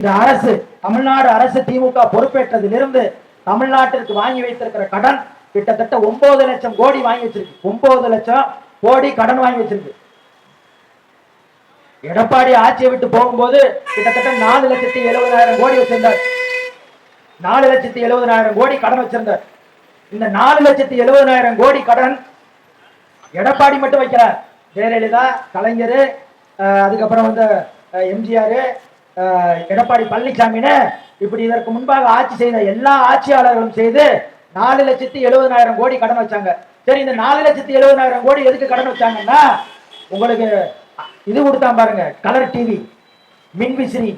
இந்த அரசு தமிழ்நாடு அரசு திமுக பொறுப்பேற்றதிலிருந்து தமிழ்நாட்டிற்கு வாங்கி வைத்திருக்கிற கடன் கிட்டத்தட்ட ஒன்பது லட்சம் கோடி வாங்கி வச்சிருக்கு. ஒன்பது லட்சம் கோடி கடன் வாங்கி வச்சிருக்கு. எடப்பாடி ஆட்சியை விட்டு போகும்போது கிட்டத்தட்ட நாலு லட்சத்தி எழுபதாயிரம் கோடி வச்சிருந்தார். நாலு லட்சத்தி எழுபதாயிரம் கோடி கடன் வச்சிருந்தார். இந்த நாலு லட்சத்தி எழுபதாயிரம் கோடி கடன் எடப்பாடி மட்டும் வைக்கிறார். ஜெயலலிதா கலைஞர் அதுக்கப்புறம் வந்து எம்ஜிஆர் எடப்பாடி பழனிசாமின்னு இப்படி இதற்கு முன்பாக ஆட்சி செய்த எல்லா ஆட்சியாளர்களும் செய்து நாலு லட்சத்தி எழுபதாயிரம் கோடி கடன் வச்சாங்க. சரி இந்த நாலு லட்சத்தி எழுபதாயிரம் கோடி எதுக்கு கடன் வச்சாங்கன்னா உங்களுக்கு இது கொடுத்தான் பாருங்க கலர் டிவி மின்விசிறி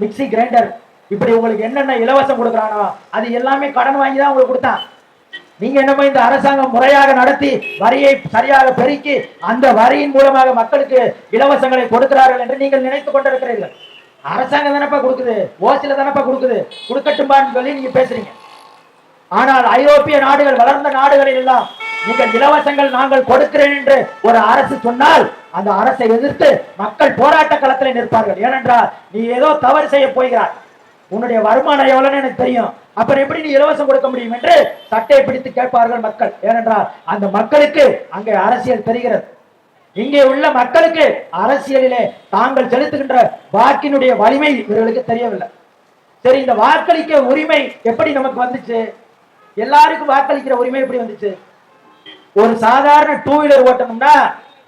மிக்ஸி கிரைண்டர் இப்படி உங்களுக்கு என்னென்ன இலவசம் கொடுக்குறானோ அது எல்லாமே கடன் வாங்கி தான் உங்களுக்கு கொடுத்தான். நீங்க என்னமோ இந்த அரசாங்கம் முறையாக நடத்தி வரியை சரியாக பெருக்கி அந்த வரியின் மூலமாக மக்களுக்கு இலவசங்களை கொடுக்கிறார்கள் என்று நீங்கள் நினைத்துக் கொண்டிருக்கிறீர்கள். அரசாங்கம் தானப்பா கொடுக்குது? ஓசில தானப்பா கொடுக்குது? கொடுக்கட்டும்பான்னு சொல்லி நீங்க பேசுறீங்க. ஆனால் ஐரோப்பிய நாடுகள் வளர்ந்த நாடுகளில் எல்லாம் நீங்கள் இலவசங்கள் நாங்கள் கொடுக்கிறேன் என்று ஒரு அரசு சொன்னால் அந்த அரசை எதிர்த்து மக்கள் போராட்ட களத்தில் நிற்பார்கள். ஏனென்றால் நீ ஏதோ தவறு செய்ய போகிறாய். உன்னுடைய வருமானம் எவ்வளவுன்னு எனக்கு தெரியும். அப்புறம் எப்படி நீ இலவசம் கொடுக்க முடியும் என்று சட்டையை பிடித்து கேட்பார்கள் மக்கள். ஏனென்றால் அந்த மக்களுக்கு அங்கே அரசியல் தெரிகிறது. இங்கே உள்ள மக்களுக்கு அரசியலிலே தாங்கள் செலுத்துகின்ற வாக்கினுடைய வலிமை இவர்களுக்கு தெரியவில்லை. சரி இந்த வாக்களிக்க உரிமை எப்படி நமக்கு வந்துச்சு? எல்லாருக்கும் வாக்களிக்கிற உரிமை எப்படி வந்துச்சு? ஒரு சாதாரண டூ வீலர் ஓட்டணும்னா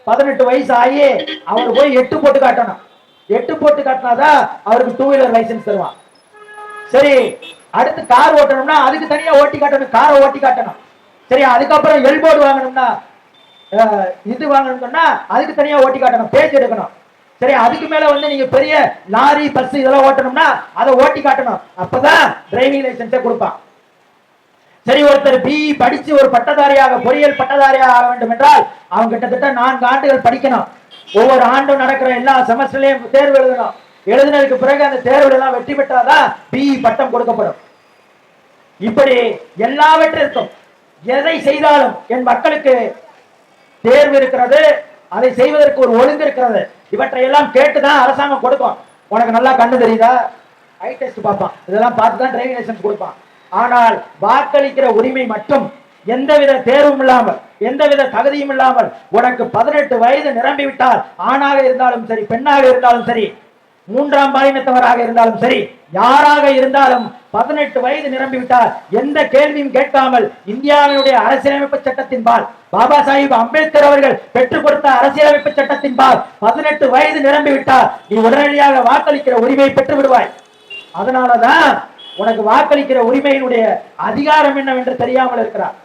பதினெட்டு வயசு ஆகி அவர் போய் எட்டு போட்டு காட்டணும். எட்டு போட்டு காட்டினாதான் அவருக்கு டூ வீலர் லைசன்ஸ் தருவான். சரி அடுத்து கார் ஓட்டணும்னா அதுக்கு தனியா ஓட்டி காட்டணும் காரை ஓட்டி காட்டணும். சரி அதுக்கப்புறம் எல்போர்டு வாங்கணும்னா இது வாங்கணும்னா அதுக்கு தனியா ஓட்டி காட்டணும் பேஜ் எடுக்கணும். சரி அதுக்கு மேல வந்து நீங்க பெரிய லாரி பஸ் இதெல்லாம் ஓட்டணும்னா அதை ஓட்டி காட்டணும். அப்பதான் டிரைவிங் லைசன்ஸை கொடுப்பான். சரி ஒருத்தர் பி படிச்சு ஒரு பட்டதாரியாக பொறியியல் பட்டதாரியாக ஆக வேண்டும் என்றால் அவன் கிட்டத்தட்ட நான்கு ஆண்டுகள் படிக்கணும். ஒவ்வொரு ஆண்டும் நடக்கிற எல்லா செமஸ்டர்லயும் தேர்வு எழுதணும். எழுதினதுக்கு பிறகு அந்த தேர்வுல எல்லாம் வெற்றி பெற்றாதான் பி பட்டம் கொடுக்கப்படும். இப்படி எல்லாவற்றிற்கும் எதை செய்தாலும் என் மக்களுக்கு தேர்வு இருக்கிறது அதை செய்வதற்கு ஒரு ஒழுங்கு இருக்கிறது. இவற்றை எல்லாம் கேட்டுதான் அரசாங்கம் கொடுக்கும். உனக்கு நல்லா கண்ணு தெரியுதா? ஐ டெஸ்ட் பார்ப்பான். இதெல்லாம் பார்த்து தான் டிரைவிங் லைசன்ஸ் கொடுப்பான். ஆனால் வாக்களிக்கிற உரிமை மட்டும் எந்தவித தேர்வும் இல்லாமல் எந்தவித தகுதியும் இல்லாமல் உனக்கு பதினெட்டு வயது நிரம்பி விட்டால் ஆணாக இருந்தாலும் சரி பெண்ணாக இருந்தாலும் சரி மூன்றாம் பாலினத்தவராக இருந்தாலும் சரி யாராக இருந்தாலும் பதினெட்டு வயது நிரம்பிவிட்டால் எந்த கேள்வியும் கேட்காமல் இந்தியாவினுடைய அரசியலமைப்பு சட்டத்தின்பால் பாபா சாஹிப் அம்பேத்கர் அவர்கள் பெற்றுக் கொடுத்த அரசியலமைப்பு சட்டத்தின்பால் பதினெட்டு வயது நிரம்பிவிட்டால் நீ உடனடியாக வாக்களிக்கிற உரிமையை பெற்று விடுவாய் அதனாலதான் உனக்கு வாக்களிக்கிற உரிமையினுடைய அதிகாரம் என்னவென்று தெரியாமல் இருக்கிறார்.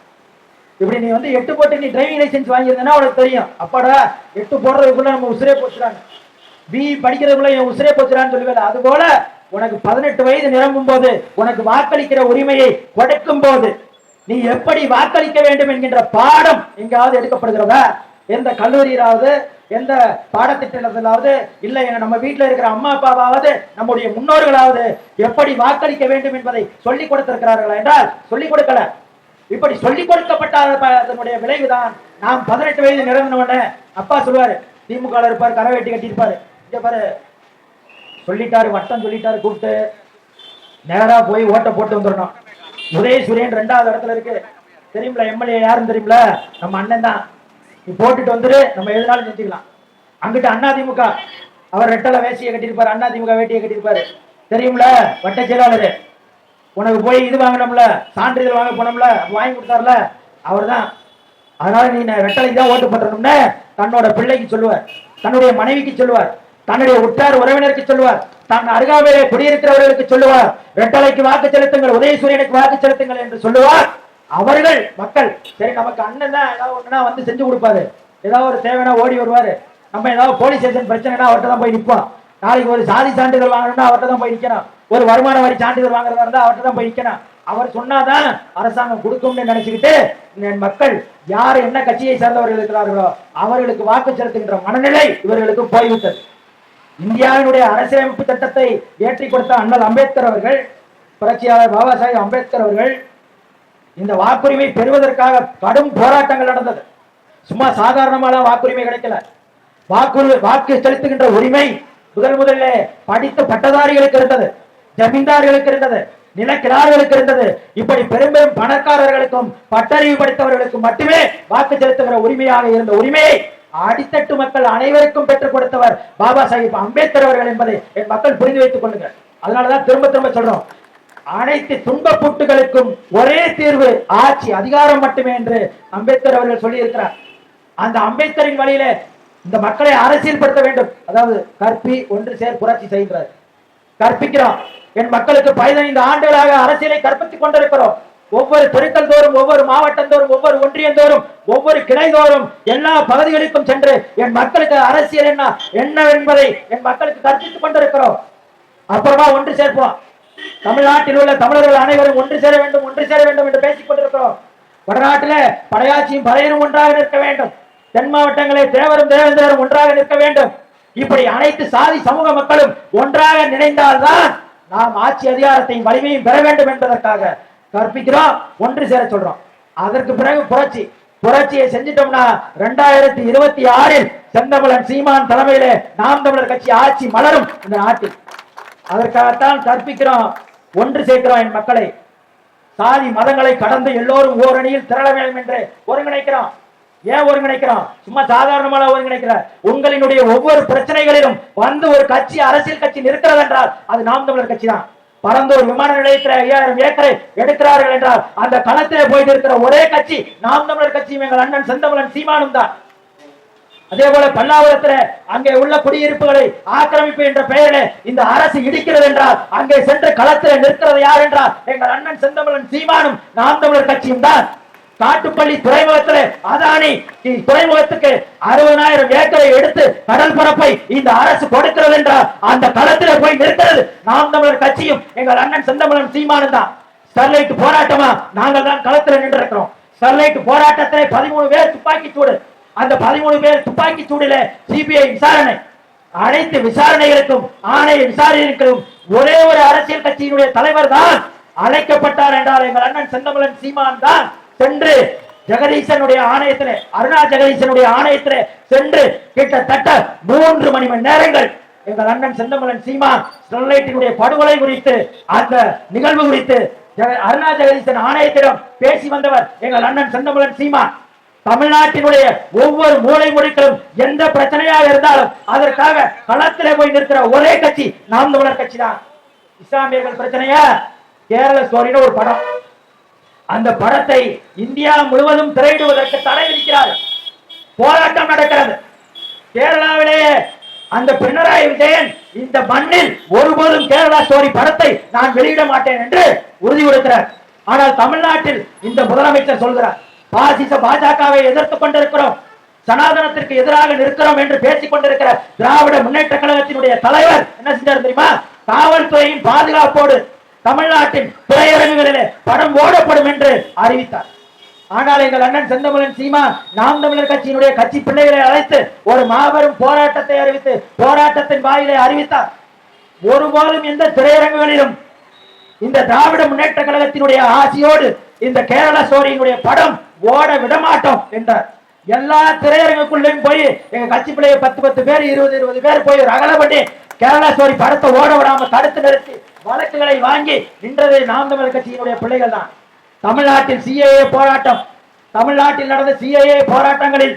இப்படி நீ வந்து எட்டு போட்டு நீ டிரைவிங் லைசென்ஸ் வாங்கியிருந்தா உனக்கு தெரியும். அப்பாடா எட்டு போடுறதுக்குள்ள நம்ம உசுரே போச்சுறாங்க பி படிக்கிறதுக்குள்ள என் உசுரே போச்சுறான்னு சொல்லுவேன் அது போல உனக்கு பதினெட்டு வயது நிரம்பும் போது உனக்கு வாக்களிக்கிற உரிமையை கொடுக்கும் போது நீ எப்படி வாக்களிக்க வேண்டும் என்கின்ற பாடம் எங்காவது எடுக்கப்படுகிறதா? எந்த கல்லூரியிலாவது எந்த பாடத்திட்டத்திலாவது இல்லை நம்ம வீட்டில் இருக்கிற அம்மா அப்பாவாவது நம்முடைய முன்னோர்களாவது எப்படி வாக்களிக்க வேண்டும் என்பதை சொல்லிக் கொடுத்திருக்கிறார்களா என்றால் சொல்லிக் கொடுக்கல. இப்படி சொல்லிக் கொடுக்கப்பட்ட அதனுடைய விளைவுதான் நாம் பதினெட்டு வயது நிரம்பினவன அப்பா சொல்லுவாரு திமுக இருப்பார் கரை வெட்டி கட்டியிருப்பாரு. இங்க பாரு சொல்லிட்டாரு வட்டம் சொல்லிட்டாரு கூப்பிட்டு நேரா போய் ஓட்ட போட்டு வந்துடணும். உதயசூரியன் ரெண்டாவது இடத்துல இருக்கு. தெரியுமில எம்எல்ஏ யாருன்னு தெரியுமில? நம்ம அண்ணன் தான். நீ போட்டுட்டு வந்துரு நம்ம எதுனாலும் செஞ்சுக்கலாம். அங்கிட்டு அண்ணா திமுக. அவர் ரெட்டலை வேஷ்டியை கட்டியிருப்பாரு அண்ணா திமுக வேட்டியை கட்டியிருப்பாரு. தெரியும்ல வட்ட செயலாளர். உனக்கு போய் இது வாங்கணும்ல சான்றிதழ் வாங்க போனோம்ல வாங்கி கொடுத்தாருல அவர் தான். அதனால நீ ரெட்டலைக்கு தான் ஓட்டு போட்டணும்னு தன்னோட பிள்ளைக்கு சொல்லுவார் தன்னுடைய மனைவிக்கு சொல்லுவார். தன்னுடைய உற்றார் உறவினருக்கு சொல்லுவார். தன் அருகாமையிலே குடியிருக்கிறவர்களுக்கு சொல்லுவார். ரெட்டலைக்கு வாக்கு செலுத்துங்கள் உதயசூரியனுக்கு வாக்கு செலுத்துங்கள் என்று சொல்லுவார். அவர்கள் மக்கள் சரி நமக்கு அண்ணன் தான் ஏதாவது ஒண்ணுனா வந்து செஞ்சு கொடுப்பாரு. ஏதாவது ஒரு தேவைனா ஓடி வருவாரு. நம்ம ஏதாவது போலீஸ் ஸ்டேஷன் பிரச்சனைனா அவர்கிட்ட தான் போய் நிற்போம் நாளைக்கு ஒரு சாதி சான்றிதழ் வாங்கணும்னா அவர்கிட்ட தான் போய் நிற்கணும் ஒரு வருமான வரி சான்றிதழ் வாங்குறதா இருந்தா அவர்கிட்ட தான் போய் நிற்கணும் அவர் சொன்னாதான் அரசாங்கம் கொடுக்கும்னு நினைச்சுக்கிட்டு என் மக்கள் யார் என்ன கட்சியை சேர்ந்தவர்கள் இருக்கிறார்களோ அவர்களுக்கு வாக்கு செலுத்துகின்ற மனநிலை இவர்களுக்கு போய்விட்டது. இந்தியாவினுடைய அரசியலமைப்பு சட்டத்தை ஏற்றி கொடுத்த அண்ணல் அம்பேத்கர் அவர்கள் புரட்சியாளர் பாபா சாஹிப் அம்பேத்கர் அவர்கள் இந்த வாக்குரிமை பெறுவதற்காக கடும் போராட்டங்கள் நடந்தது. சும்மா சாதாரணமான வாக்குரிமை கிடைக்கல. வாக்கு வாக்கு செலுத்துகின்ற உரிமை முதல் முதல்ல படித்த பட்டதாரிகளுக்கு இருந்தது ஜமீன்தார்களுக்கு இருந்தது நிலக்கிழார்களுக்கு இருந்தது. இப்படி பெரும் பெரும் பணக்காரர்களுக்கும் பட்டறிவு படித்தவர்களுக்கும் மட்டுமே வாக்கு செலுத்துகிற உரிமையாக இருந்த உரிமையை அடித்தட்டு மக்கள் அனைவருக்கும் பெற்றுக் கொடுத்தவர் பாபா சாஹிப் அம்பேத்கர் அவர்கள் என்பதை என் மக்கள் புரிந்து வைத்துக் கொள்ளுங்கள். அதனாலதான் திரும்ப திரும்ப சொல்றோம். அனைத்து துன்ப புட்டுகளுக்கும் ஒரே தீர்வு ஆட்சி அதிகாரம் மட்டுமே என்று அம்பேத்கர் அவர்கள் சொல்லி இருக்கிறார் அந்த அம்பேத்கரின் வழியில இந்த மக்களை அரசியல்படுத்த வேண்டும். அதாவது கற்பி ஒன்று சேர் புரட்சி செய்கிறார். கற்பிக்கிறோம் என் மக்களுக்கு பதினைந்து ஆண்டுகளாக அரசியலை கற்பித்துக் கொண்டிருக்கிறோம். ஒவ்வொரு துறைத்தல் தோறும் ஒவ்வொரு மாவட்டம் தோறும் ஒவ்வொரு ஒன்றியம் தோறும் ஒவ்வொரு கிளை தோறும் எல்லா பகுதிகளுக்கும் சென்று என் மக்களுக்கு அரசியல் என்ன என்ன என்பதை என் மக்களுக்கு கற்பித்துக் கொண்டிருக்கிறோம். அப்புறமா ஒன்று சேர்ப்போம். தமிழ்நாட்டில் உள்ள தமிழர்கள் அனைவரும் ஒன்று சேர வேண்டும் ஒன்று சேர வேண்டும் என்று பேசிக் கொண்டிருக்கிறோம். வடநாட்டிலே படையாட்சியும் படையனும் ஒன்றாக நிற்க வேண்டும். தென் மாவட்டங்களே தேவரும் தேவேந்திரரும் ஒன்றாக நிற்க வேண்டும். இப்படி அனைத்து சாதி சமூக மக்களும் ஒன்றாக நினைந்தால்தான் நாம் ஆட்சி அதிகாரத்தையும் வலிமையும் பெற வேண்டும் என்பதற்காக கற்பிக்கிறோம். ஒன்று சேர சொல்றோம். அதற்கு பிறகு புரட்சி. புரட்சியை செஞ்சிட்டோம்னா ரெண்டாயிரத்தி இருபத்தி ஆறில் செந்தமிழன் சீமான் தலைமையிலே நாம் தமிழர் கட்சி ஆட்சி மலரும் இந்த நாட்டில். அதற்காகத்தான் கற்பிக்கிறோம். ஒன்று சேர்க்கிறோம் என் மக்களை. சாதி மதங்களை கடந்து எல்லோரும் ஓரணியில் திரள வேண்டும் என்று ஒருங்கிணைக்கிறோம். ஏன் ஒருங்கிணைக்கிறோம்? சும்மா சாதாரணமாக ஒருங்கிணைக்கிற உங்களினுடைய ஒவ்வொரு பிரச்சனைகளிலும் வந்து ஒரு கட்சி அரசியல் கட்சி நிற்கிறது என்றால் அது நாம் தமிழர் கட்சி தான். பரந்தூர் விமான நிலையத்தில் ஐயாயிரம் ஏக்கரை எடுக்கிறார்கள் என்றால் அந்த களத்திலே போயிட்டு இருக்கிற ஒரே கட்சி நாம் தமிழர் கட்சியும் எங்கள் அண்ணன் செந்தமிழன் சீமானும் தான். அதே போல பல்லாவரத்துல அங்கே உள்ள குடியிருப்புகளை ஆக்கிரமிப்பு என்ற பெயரிலே இந்த அரசு இடிக்கிறது என்றால் அங்கே சென்று களத்தில் நிற்கிறது யார் என்றால் எங்கள் அண்ணன் செந்தமிழன் சீமானும் நாம் தமிழர் கட்சியும் தான். காட்டுப்பள்ளி துறைமுகத்தில் அதானி துறைமுகத்துக்கு அறுபதாயிரம் ஏக்கரை எடுத்து கடல் பரப்பை இந்த அரசு கொடுக்கிறது என்றால் அந்த களத்தில் போய் நிற்கிறது. நாம் தமிழர் கட்சியும் எங்கள் அண்ணன் செந்தமிழன் சீமானும் தான். ஸ்டெர்லைட் போராட்டமா? நாங்கள் தான் களத்தில் நின்று இருக்கிறோம் ஸ்டெர்லைட் போராட்டத்திலே பதிமூணு பேர் துப்பாக்கி சூடு அந்த பதிமூணு பேர் துப்பாக்கி சூடில சிபிஐ விசாரணை. அனைத்து விசாரணைகளுக்கும் ஆணைய விசாரணைகளுக்கும் ஒரே ஒரு அரசியல் கட்சியினுடைய தலைவர் தான் அழைக்கப்பட்டார் என்றால் எங்கள் அண்ணன் செந்தமிழன் சீமான் தான். சென்று ஜெகதீசனுடைய ஆணையத்திலே அருணா ஜெகதீசனுடைய ஆணையத்திலே சென்று கிட்டத்தட்ட மூன்று மணி மணி நேரங்கள் எங்கள் அண்ணன் செந்தமலன் சீமா ஸ்டெர்லைட்டினுடைய படுகொலை குறித்து அந்த நிகழ்வு குறித்து அருணா ஜெகதீசன் ஆணையத்திடம் பேசி வந்தவர் எங்கள் அண்ணன் செந்தமலன் சீமா. தமிழ்நாட்டினுடைய ஒவ்வொரு மூலை மொழிகளும் எந்த பிரச்சனையாக இருந்தாலும் அதற்காக களத்திலே போய் நிற்கிற ஒரே கட்சி நாம் தமிழர் கட்சி தான் இஸ்லாமியர்கள் பிரச்சனையா? கேரள ஸ்டோரின்னு ஒரு படம். அந்த படத்தை இந்தியா முழுவதும் திரையிடுவதற்கு தடை விதிக்கிறார். போராட்டம் நடக்கிறது. கேரளாவிலேயே அந்த பினராயி விஜயன் இந்த மண்ணில் ஒருபோதும் கேரளா ஸ்டோரி படத்தை நான் வெளியிட மாட்டேன் என்று உறுதி கொடுக்கிறார். ஆனால் தமிழ்நாட்டில் இந்த முதலமைச்சர் சொல்கிறார் பாசிச பாஜகவை எதிர்த்துக் கொண்டிருக்கிறோம். சனாதனத்திற்கு எதிராக நிற்கிறோம் என்று பேசிக் கொண்டிருக்கிற திராவிட முன்னேற்ற கழகத்தினுடைய தலைவர் என்ன செஞ்சார் தெரியுமா? காவல்துறையின் பாதுகாப்போடு தமிழ்நாட்டின் திரையரங்குகளிலே படம் ஓடப்படும் என்று அறிவித்தார். ஆனால் எங்கள் அண்ணன் செந்தமிழன் சீமா நாம் தமிழர் கட்சியினுடைய கட்சி பிள்ளைகளை அழைத்து ஒரு மாபெரும் போராட்டத்தை அறிவித்து போராட்டத்தின் வாயிலை அறிவித்தார். ஒருபோதும் எந்த திரையரங்குகளிலும் இந்த திராவிட முன்னேற்ற கழகத்தினுடைய ஆசையோடு இந்த கேரள சோரியினுடைய படம் ஓட விடமாட்டோம் என்றார். எல்லா திரையரங்குக்குள்ளேயும் போய் எங்க கட்சி பிள்ளைய பத்து பத்து பேர் இருபது இருபது பேர் போய் ரகலை பண்ணி கேரளா ஸ்டோரி படத்தை ஓட விடாம தடுத்து நிறுத்தி வழக்குகளை வாங்கி நின்றதை நாம் தமிழர் கட்சியினுடைய பிள்ளைகள் தான் தமிழ்நாட்டில் சிஏஏ போராட்டம். தமிழ்நாட்டில் நடந்த சிஏஏ போராட்டங்களில்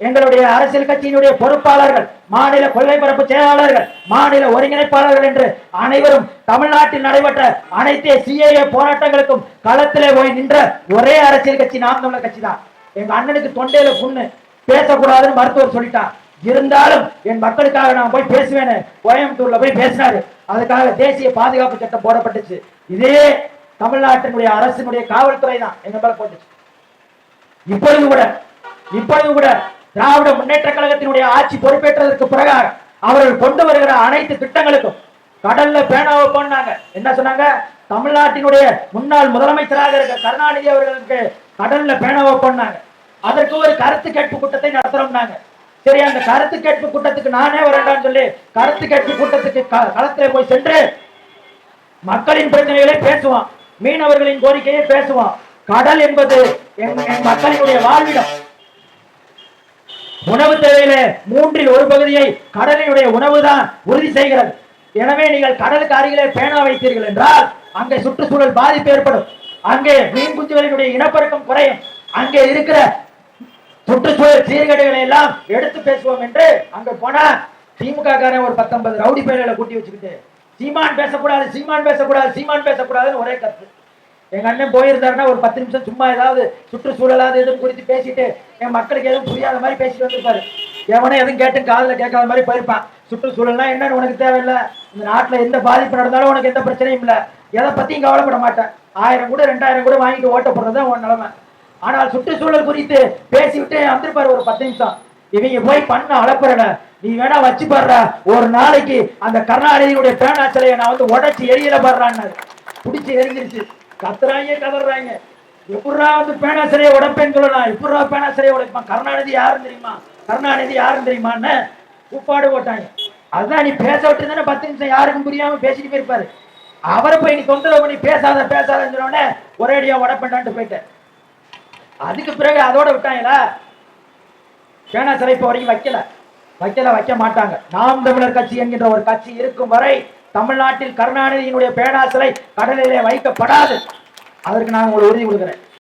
எங்களுடைய அரசியல் கட்சியினுடைய பொறுப்பாளர்கள் மாநில கொள்கை பரப்பு செயலாளர்கள் மாநில ஒருங்கிணைப்பாளர்கள் என்று அனைவரும் தமிழ்நாட்டில் நடைபெற்ற அனைத்து சிஏஏ போராட்டங்களுக்கும் களத்திலே போய் நின்ற ஒரே அரசியல் கட்சி நாம் தமிழர் கட்சி தான் எங்க அண்ணனுக்கு தொண்டையில புண்ணு. பேசக்கூடாதுன்னு மருத்துவர் சொல்லிட்டார். இருந்தாலும் என் மக்களுக்காக நான் போய் பேசுவேன்னு கோயம்புத்தூர்ல போய் பேசினாரு. அதுக்காக தேசிய பாதுகாப்பு சட்டம் போடப்பட்டுச்சு. இதே தமிழ்நாட்டினுடைய அரசினுடைய காவல்துறை தான். எங்க மேல போட்டுச்சு. இப்பொழுது கூட இப்பொழுது கூட திராவிட முன்னேற்ற கழகத்தினுடைய ஆட்சி பொறுப்பேற்றதற்கு பிறகாக அவர்கள் கொண்டு வருகிற அனைத்து திட்டங்களுக்கும் கடல்ல பேனாவை போனாங்க என்ன சொன்னாங்க? தமிழ்நாட்டினுடைய முன்னாள் முதலமைச்சராக இருக்க கருணாநிதி அவர்களுக்கு கடல்ல பேனாவை போனாங்க அதற்கு ஒரு கருத்து கேட்பு கூட்டத்தை நடத்துறோம்னாங்க. சரி அந்த கருத்து கேட்பு கூட்டத்துக்கு நானே வரேன்டான்னு சொல்லி கருத்து கேட்பு கூட்டத்துக்கு க- போய் சென்று மக்களின் பிரச்சனைகளை பேசுவான். மீனவர்களின் கோரிக்கையை பேசுவான். கடல் என்பது என் என் மக்களினுடைய வாழ்விடம். உணவு தேவையில மூன்றில் ஒரு பகுதியை கடலினுடைய உணவு தான் உறுதி செய்கிறது. எனவே நீங்கள் கடலுக்கு அருகிலே பேனா வைத்தீர்கள் என்றால் அங்கே சுற்றுச்சூழல் பாதிப்பு ஏற்படும். அங்கே மீன் குஞ்சுகளினுடைய இனப்பெருக்கம் குறையும். அங்கே இருக்கிற சுற்றுச்சூழல் சீர்கேடுகளை எல்லாம் எடுத்து பேசுவோம் என்று அங்க போனா திமுக காரன் ஒரு பத்தொன்பது ரவுடி பேர்களை கூட்டி வச்சுக்கிட்டு சீமான் பேசக்கூடாது சீமான் பேசக்கூடாது சீமான் பேசக்கூடாதுன்னு ஒரே கருத்து. எங்க அண்ணன் போயிருந்தாருன்னா ஒரு பத்து நிமிஷம் சும்மா ஏதாவது சுற்றுச்சூழலாவது எதுவும் குறித்து பேசிட்டு என் மக்களுக்கு எதுவும் புரியாத மாதிரி பேசிட்டு வந்திருப்பாரு. எவனே எதுவும் கேட்டு காதல கேட்காத மாதிரி போயிருப்பான். சுற்றுச்சூழல்னா என்னன்னு உனக்கு தேவையில்லை. இந்த நாட்டுல எந்த பாதிப்பு நடந்தாலும் உனக்கு எந்த பிரச்சனையும் இல்லை. எதை பத்தியும் கவலைப்பட மாட்டேன். ஆயிரம் கூட ரெண்டாயிரம் கூட வாங்கிட்டு ஓட்ட போடுறது உன் நிலைமை. ஆனால் சுற்றுச்சூழல் குறித்து பேசிவிட்டு வந்திருப்பாரு ஒரு பத்து நிமிஷம். இவங்க போய் பண்ண அளப்புறன நீ வேணா வச்சு பாடுற ஒரு நாளைக்கு அந்த கருணாநிதியுடைய பேனா சிலையை நான் வந்து உடச்சி எரியல பாடுறான்னு பிடிச்சி எரிஞ்சிருச்சு. கத்துறாங்க கதறாங்க. எப்படா வந்து பேனா சிலையை உடைப்பேன்னு சொல்லலாம் எப்படா பேனா சிலையை உடைப்பான்? கருணாநிதி யாருன்னு தெரியுமா? கருணாநிதி யாருன்னு தெரியுமான்னு உப்பாடு போட்டாங்க. அதுதான் நீ பேச விட்டு தானே பத்து நிமிஷம் யாருக்கும் புரியாம பேசிட்டு போயிருப்பாரு. அவரை போய் நீ தொந்தரவு பண்ணி பேசாத பேசாதன்னு சொன்னோடனே ஒரேடியா உடப்பேன்டான்ட்டு போயிட்டேன். அதுக்கு பிறகு அதோட விட்டாங்களா? பேனா சிலை இப்போ வரைக்கும் வைக்கல. வைக்கல வைக்க மாட்டாங்க. நாம் தமிழர் கட்சி என்கின்ற ஒரு கட்சி இருக்கும் வரை தமிழ்நாட்டில் கருணாநிதியினுடைய பேனா சிலை கடலிலே வைக்கப்படாது. அதற்கு நான் உங்களுக்கு உறுதி கொடுக்கிறேன்